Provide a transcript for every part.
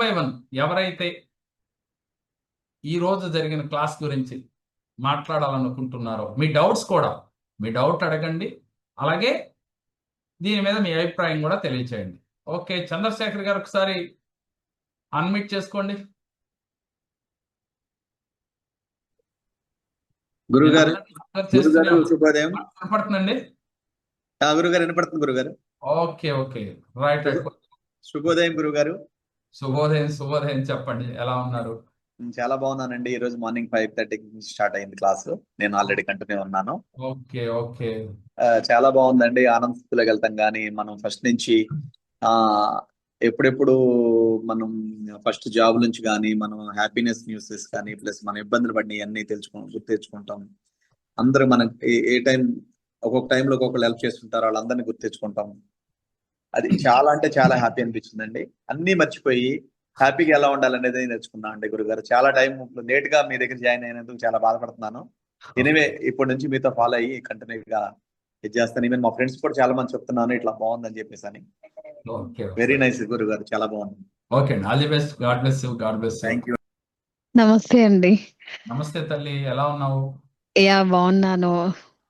By one ఎవరైతే ఈ రోజు జరిగిన క్లాస్ గురించి మాట్లాడాలనుకుంటున్నారో మీ డౌట్స్ కూడా మీ డౌట్ అడగండి. అలాగే దీని మీద మీ అభిప్రాయం కూడా తెలియచేయండి. ఓకే చంద్రశేఖర్ గారు ఒకసారి అన్మిట్ చేసుకోండి. గురుగారు. శుభోదయం. వినపడుతుంది గురుగారు ఓకే ఓకే. రైట్ రైట్ శుభోదయం గురుగారు శుభోదయం శుభోదయం చెప్పండి. ఎలా ఉన్నారు? చాలా బాగున్నానండి. ఈ రోజు మార్నింగ్ ఫైవ్ థర్టీకి స్టార్ట్ అయింది క్లాస్. నేను ఆల్రెడీ కంటిన్యూ ఉన్నాను. Okay okay. చాలా బాగుందండి. ఆనంద స్థితిలోకి వెళ్తాం కానీ మనం ఫస్ట్ నుంచి ఆ ఎప్పుడెప్పుడు మనం ఫస్ట్ జాబ్ నుంచి కానీ మనం హ్యాపీనెస్ న్యూసెస్ కానీ ప్లస్ మన ఇబ్బందులు పడినవి అన్ని తెలుసుకు గుర్తు తెచ్చుకుంటాం అందరూ మనం ఏ- ఏ టైం ఒక్కొక్క టైంలో ఒక్కొక్కరు హెల్ప్ చేస్తుంటారు. వాళ్ళందరినీ గుర్తు తెచ్చుకుంటాం అది చాలా అంటే చాలా హ్యాపీ అనిపించిందండి. అన్ని మర్చిపోయి హ్యాపీగా ఎలా ఉండాలనేది నేర్చుకున్నాను అండి గురుగారు. చాలా టైం లేట్గా మీ దగ్గర జాయిన్ అయినందుకు చాలా బాధపడుతున్నాను. ఎనివే ఇప్పటి నుంచి మీతో ఫాలో అయ్యి కంటిన్యూ గా ఇది చేస్తాను. ఈవెన్ మా ఫ్రెండ్స్ కూడా చాలా మంది చెప్తున్నాను ఇట్లా బాగుందని చెప్పేసి అని ఓకే వెరీ నైస్ గురుగారు చాలా బాగుంది. Okay all the best God bless you God bless thank you నమస్తే అండి. నమస్తే తల్లి. ఎలా ఉన్నావు? యా బాగున్నాను.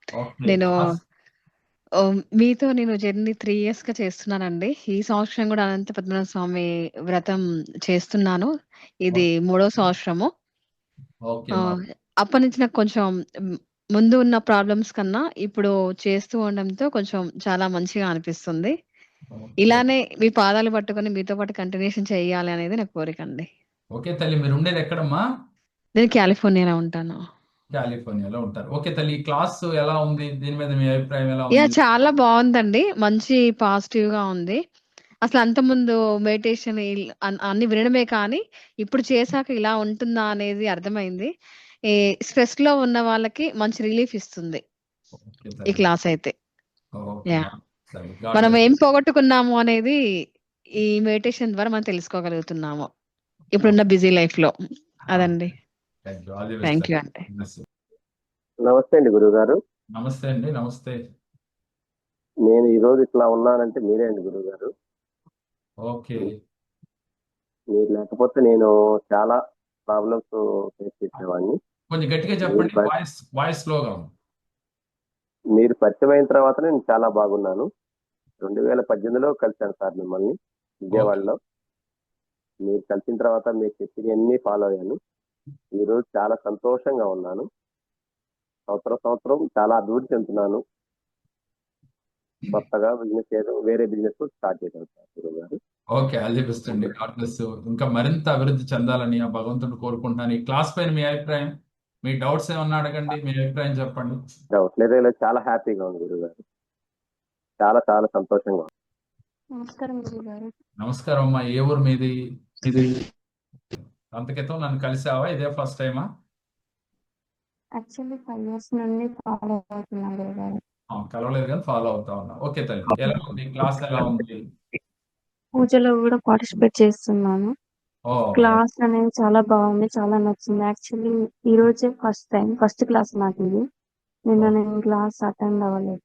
ఓకే నేను ఓ, మీతో నేను జర్నీ త్రీ ఇయర్స్గా చేస్తున్నానండి. ఈ సంవత్సరం కూడా అనంత పద్మనాభ స్వామి వ్రతం చేస్తున్నాను. ఇది మూడో సంవత్సరము. ఓకే ఆ, మా అప్పటి నుంచి నాకు కొంచెం ముందు ఉన్న ప్రాబ్లమ్స్ కన్నా ఇప్పుడు చేస్తూ ఉండడంతో కొంచెం చాలా మంచిగా అనిపిస్తుంది. ఓకే. ఇలానే మీ పాదాలు పట్టుకొని మీతో పాటు కంటిన్యూషన్ చేయాలి అనేది నా కోరిక అండి. ఓకే తల్లి మీరు ఉండేది ఎక్కడమ్మా? నేను కాలిఫోర్నియాలో ఉంటాను. కాలిఫోర్నియాలో ఉంటారు. ఓకే తల్లి ఈ క్లాస్ ఎలా ఉంది? దీని మీద మీ అభిప్రాయం ఎలా యా ఉంది చాలా బాగుందండి. మంచి పాజిటివ్గా ఉంది. అసలు అంతకుముందు మెడిటేషన్ అన్ని వినడమే కానీ ఇప్పుడు చేశాక ఇలా ఉంటుందా అనేది అర్థమైంది. ఈ స్ట్రెస్లో ఉన్న వాళ్ళకి మంచి రిలీఫ్ ఇస్తుంది. ఓకే ఈ తల్లి. క్లాస్ అయితే. Okay yeah. తల్లి. గాడ్ మనం ఏం పోగొట్టుకున్నాము అనేది ఈ మెడిటేషన్ ద్వారా మనం తెలుసుకోగలుగుతున్నాము. ఇప్పుడున్న బిజీ లైఫ్లో. అదండి. థ్యాంక్ యూ తల్లి అండి Bless you. నమస్తే. అండి గురుగారు. నమస్తే అండి నమస్తే. నేను ఈ రోజు ఇట్లా ఉన్నానంటే మీరే అండి గురుగారు. ఓకే. మీరు లేకపోతే నేను చాలా ప్రాబ్లమ్స్ ఫేస్ చేసేవాడిని. కొంచెం గట్టిగా చెప్పండి వాయిస్ వాయిస్ ఉంది. మీరు పరిచయం అయిన తర్వాత నేను చాలా బాగున్నాను. రెండు వేల పద్దెనిమిదిలో కలిశాను సార్ మిమ్మల్ని విజయవాడలో. మీరు కలిసిన తర్వాత మీరు చెప్పినవన్నీ ఫాలో అయ్యాను. ఈ రోజు చాలా సంతోషంగా ఉన్నాను. సంవత్సరం సంవత్సరం చాలా అభివృద్ధి చెందుతున్నాను. కొత్తగా బిజినెస్ ఏదో వేరే బిజినెస్ స్టార్ట్ గురుగారు ఓకే ఆల్ ది బెస్ట్ అండి. గాడ్ బ్లెస్ యూ ఇంకా మరింత అభివృద్ధి చెందాలని ఆ భగవంతుడు కోరుకుంటున్నాను. ఈ క్లాస్ పైన మీ అభిప్రాయం? మీ డౌట్స్ ఏమన్నా అడగండి? మీ అభిప్రాయం చెప్పండి. డౌట్ లేదు చాలా హ్యాపీగా ఉంది గురుగారు చాలా చాలా సంతోషంగా ఉంది. నమస్కారం గురుగారు నమస్కారం అమ్మా. ఏ ఊరు మీది? ఇది అంత క్రితం నన్ను కలిసావా? ఇదే ఫస్ట్ టైమా? యాక్చువల్లీ ఫైవ్ ఇయర్స్ నుండి ఫాలో గురుగారు. కలవలేదు కానీ ఫాలో అవుతా ఉన్నా. ఓకే తల్లి. ఎలా ఉంది? క్లాస్ ఎలా ఉంది? పూజలో కూడా పార్టిసిపేట్ చేస్తున్నాను. ఓ. క్లాస్ అనేది చాలా బాగుంది చాలా నచ్చింది. యాక్చువల్లీ ఈ రోజే ఫస్ట్ టైం ఫస్ట్ క్లాస్ నాకు ఇది. నిన్న నేను క్లాస్ అటెండ్ అవ్వలేదు.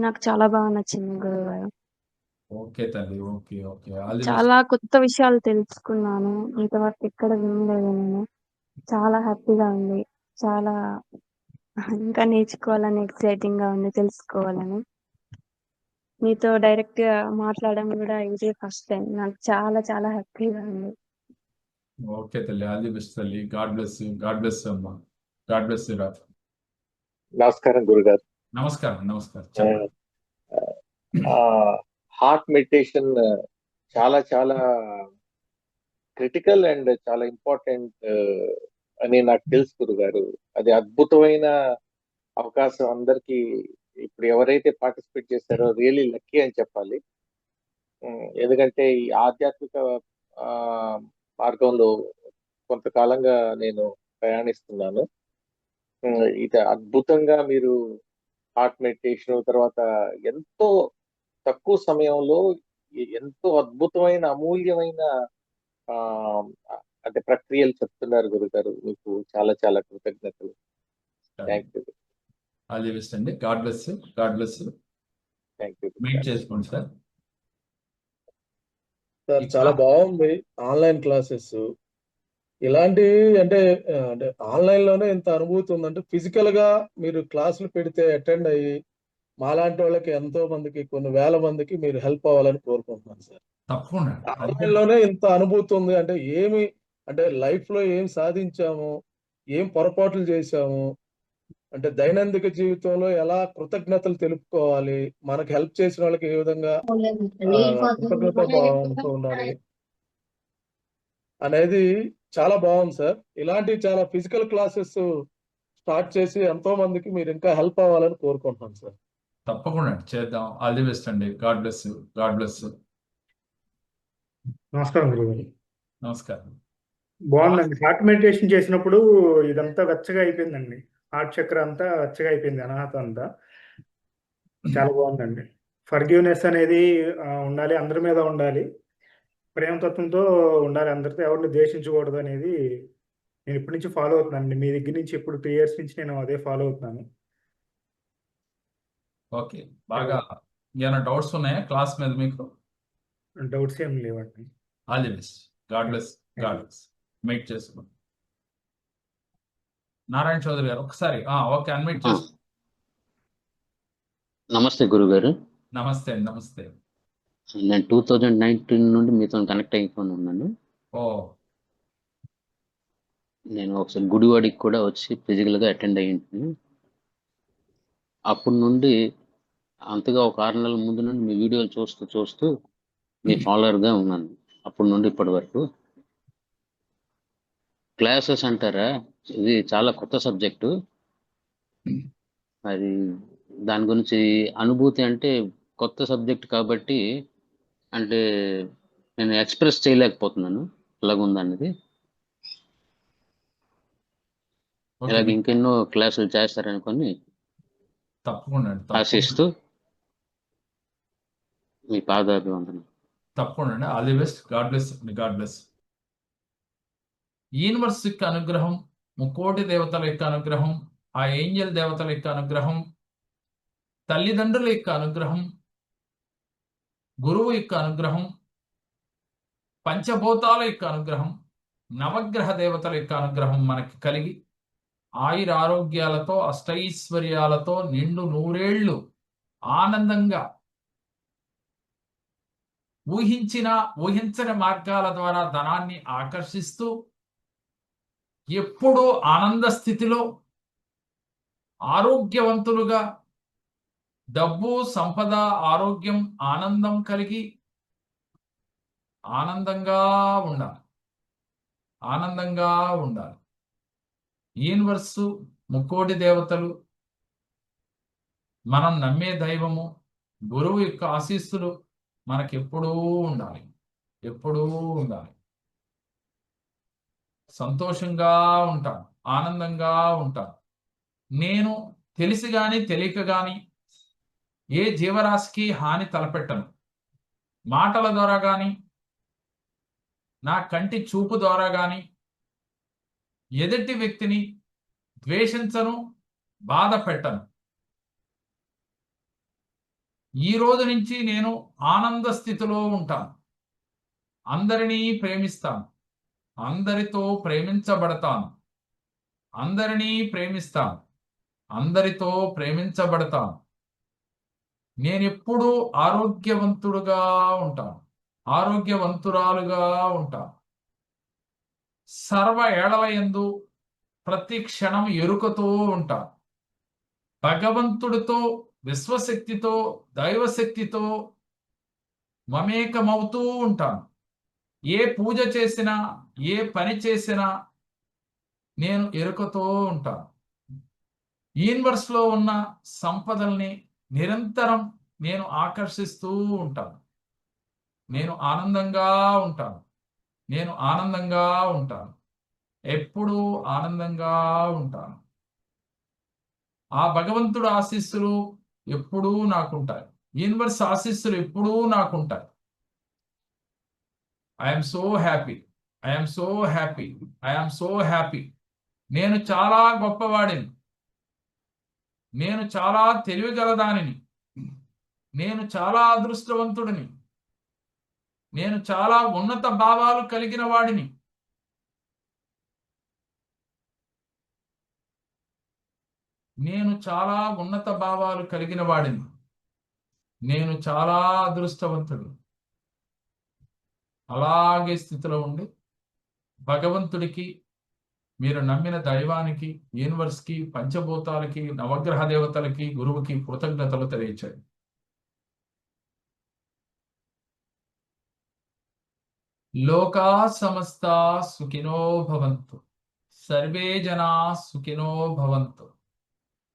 నాకు చాలా బాగా నచ్చింది గురుగారు. ఓకే తల్లి ఓకే ఓకే. ఆల్ ది చాలా కొత్త విషయాలు తెలుసుకున్నాను. ఇంతవరకు ఎక్కడ వినలేదు నేను. చాలా హ్యాపీగా ఉంది. చాలా ఇంకా నేర్చుకోవాలని ఎక్సైటింగ్గా ఉంది తెలుసుకోవాలని. మీతో డైరెక్ట్గా మాట్లాడడం కూడా ఇదే ఫస్ట్ టైం. నాకు చాలా చాలా హ్యాపీగా ఉంది. ఓకే తల్లి ఆల్ ది బెస్ట్ తల్లి. God bless you God bless you అమ్మా. గాడ్ బ్లెస్ యూ రా నమస్కారం గురుగారు. నమస్కారం నమస్కారం. చెప్పండి. హార్ట్ మెడిటేషన్ చాలా చాలా క్రిటికల్ అండ్ చాలా ఇంపార్టెంట్ అని నాకు తెలుసు గురుగారు. అది అద్భుతమైన అవకాశం అందరికి ఇప్పుడు ఎవరైతే పార్టిసిపేట్ చేశారో రియలీ లక్కీ అని చెప్పాలి. ఎందుకంటే ఈ ఆధ్యాత్మిక ఆ, మార్గంలో కొంతకాలంగా నేను ప్రయాణిస్తున్నాను. ఇది అద్భుతంగా మీరు హార్ట్ మెడిటేషన్ తర్వాత ఎంతో తక్కువ సమయంలో ఎంతో అద్భుతమైన అమూల్యమైన ఆ అంటే ప్రక్రియలు చెప్తున్నారు గురుగారు. మీకు చాలా చాలా కృతజ్ఞతలు. Thank you all the best అండి. God bless God bless you. Thank you meet చేసుకోండి సార్. సార్ చాలా బాగుంది. Online classes. ఇలాంటివి అంటే అంటే ఆన్లైన్లోనే ఇంత అనుభూతి ఉందంటే ఫిజికల్గా మీరు క్లాసులు పెడితే అటెండ్ అయ్యి మాలాంటి వాళ్ళకి ఎంతో మందికి కొన్ని వేల మందికి మీరు హెల్ప్ అవ్వాలని కోరుకుంటున్నాను సార్. తప్పకుండా. ఇంత అనుభూతి ఉంది. అంటే ఏమి అంటే లైఫ్లో ఏం సాధించాము ఏం పొరపాట్లు చేశాము అంటే దైనందిక జీవితంలో ఎలా కృతజ్ఞతలు తెలుపుకోవాలి మనకు హెల్ప్ చేసిన వాళ్ళకి ఏ విధంగా కృతజ్ఞత భావంతో ఉండాలి. అనేది చాలా బాగుంది సార్. ఇలాంటి చాలా ఫిజికల్ క్లాసెస్ స్టార్ట్ చేసి ఎంతో మందికి మీరు ఇంకా హెల్ప్ అవ్వాలని కోరుకుంటున్నాను సార్. తప్పకుండా చేద్దాం. ఆల్ ది బెస్ట్ అండి. గాడ్ బ్లెస్ గాడ్ బ్లెస్ నమస్కారం గురుగారు నమస్కారం. బాగుందండి. హార్ట్ మెడిటేషన్ చేసినప్పుడు ఇదంతా వెచ్చగా అయిపోయిందండి. హార్ట్ చక్ర అంతా వెచ్చగా అయిపోయింది. అనాహత అంతా. చాలా బాగుందండి. ఫర్గివ్నెస్ అనేది ఉండాలి. అందరి మీద ఉండాలి. ప్రేమతత్వంతో ఉండాలి. అందరితో ఎవరిని ద్వేషించకూడదు అనేది నేను ఇప్పటి నుంచి ఫాలో అవుతున్నానండి. మీ దగ్గర నుంచి ఇప్పుడు త్రీ ఇయర్స్ నుంచి నేను అదే ఫాలో అవుతున్నాను. ఓకే. బాగా ఏమైనా డౌట్స్ ఉన్నాయా క్లాస్ మీద మీకు? డౌట్స్ ఏం లేవండి. All the best. God bless God bless. Meet చేసుకోండి. నారాయణ చౌదరి గారు ఒకసారి ఆ, ఓకే అన్మిట్. చేసుకో నమస్తే గురుగారు. నమస్తే అండి నమస్తే. నేను టూ థౌజండ్ నైన్టీన్ నుండి మీతో కనెక్ట్ అయిపోయి ఉన్నాను. ఓ. నేను ఒకసారి గుడివాడికి కూడా వచ్చి ఫిజికల్గా అటెండ్ అయ్యింది అప్పటి నుండి అంతగా ఒక ఆరు నెలల ముందు నుండి మీ వీడియోలు చూస్తూ చూస్తూ మీ ఫాలోవర్గా ఉన్నాను. అప్పటి నుండి ఇప్పటి వరకు. క్లాసెస్ అంటారా? ఇది చాలా కొత్త సబ్జెక్టు. అది దాని గురించి అనుభూతి అంటే కొత్త సబ్జెక్ట్ కాబట్టి అంటే నేను ఎక్స్ప్రెస్ చేయలేకపోతున్నాను. ఎలాగుందన్నది ఓకే. ఇలాగ ఇంకెన్నో క్లాసులు చేస్తారనుకొని తప్పకుండా. ఆశిస్తూ మీ పాదాభివందనం తప్పకుండా. అండి all the best. God bless God bless universe యొక్క అనుగ్రహం ముక్కోటి దేవతల యొక్క అనుగ్రహం ఆ ఏంజల్ దేవతల యొక్క అనుగ్రహం తల్లిదండ్రుల యొక్క అనుగ్రహం గురువు యొక్క అనుగ్రహం పంచభూతాల యొక్క అనుగ్రహం నవగ్రహ దేవతల యొక్క అనుగ్రహం మనకి కలిగి ఆయుర ఆరోగ్యాలతో అష్టైశ్వర్యాలతో నిండు నూరేళ్ళు ఆనందంగా ఊహించిన ఊహించని మార్గాల ద్వారా ధనాన్ని ఆకర్షిస్తూ ఎప్పుడూ ఆనంద స్థితిలో ఆరోగ్యవంతులుగా డబ్బు సంపద ఆరోగ్యం ఆనందం కలిగి ఆనందంగా ఉండాలి. ఆనందంగా ఉండాలి. యూనివర్సు ముక్కోటి దేవతలు మనం నమ్మే దైవము గురువు యొక్క ఆశీస్సులు మనకి ఎప్పుడూ ఉండాలి. ఎప్పుడూ ఉండాలి. సంతోషంగా ఉంటాను. ఆనందంగా ఉంటాను. నేను తెలిసి గాని తెలియక గాని ఏ జీవరాశికి హాని తలపెట్టను. మాటల ద్వారా గాని నా కంటి చూపు ద్వారా గాని ఎదుటి వ్యక్తిని ద్వేషించను బాధ పెట్టను. ఈ రోజు నుంచి నేను ఆనంద స్థితిలో ఉంటాను. అందరినీ ప్రేమిస్తాను. అందరితో ప్రేమించబడతాను. అందరినీ ప్రేమిస్తాను. అందరితో ప్రేమించబడతాను. నేను ఎప్పుడూ ఆరోగ్యవంతుడుగా ఉంటాను. ఆరోగ్యవంతురాలుగా ఉంటాను. సర్వ ఏడల ఎందు ప్రతి క్షణం ఎరుకతో ఉంటాను. భగవంతుడితో విశ్వశక్తితో దైవశక్తితో మమేకమవుతూ ఉంటాను. ఏ పూజ చేసినా ఏ పని చేసినా నేను ఎరుకతో ఉంటాను. యూనివర్స్లో ఉన్న సంపదల్ని నిరంతరం నేను ఆకర్షిస్తూ ఉంటాను. నేను ఆనందంగా ఉంటాను. నేను ఆనందంగా ఉంటాను. ఎప్పుడూ ఆనందంగా ఉంటాను. ఆ భగవంతుడు ఆశీస్సులు ఎప్పుడూ నాకుంటాయి యూనివర్స్ ఆశీస్సులు ఎప్పుడూ నాకుంటాయి I'm so happy I'm so happy I'm so happy నేను చాలా గొప్పవాడిని. నేను చాలా తెలివిగలదానిని. నేను చాలా అదృష్టవంతుడిని. నేను చాలా ఉన్నత భావాలు కలిగిన వాడిని. నేను చాలా ఉన్నత భావాలు కలిగిన వాడిని. నేను చాలా అదృష్టవంతుడు. అలాగే స్థితిలో ఉండి భగవంతుడికి మీరు నమ్మిన దైవానికి యూనివర్స్కి పంచభూతాలకి నవగ్రహ దేవతలకి గురువుకి కృతజ్ఞతలు తెలియచేయండి. లోకా సమస్త సుఖినో భవంతు. సర్వే జనా సుఖినో భవంతు.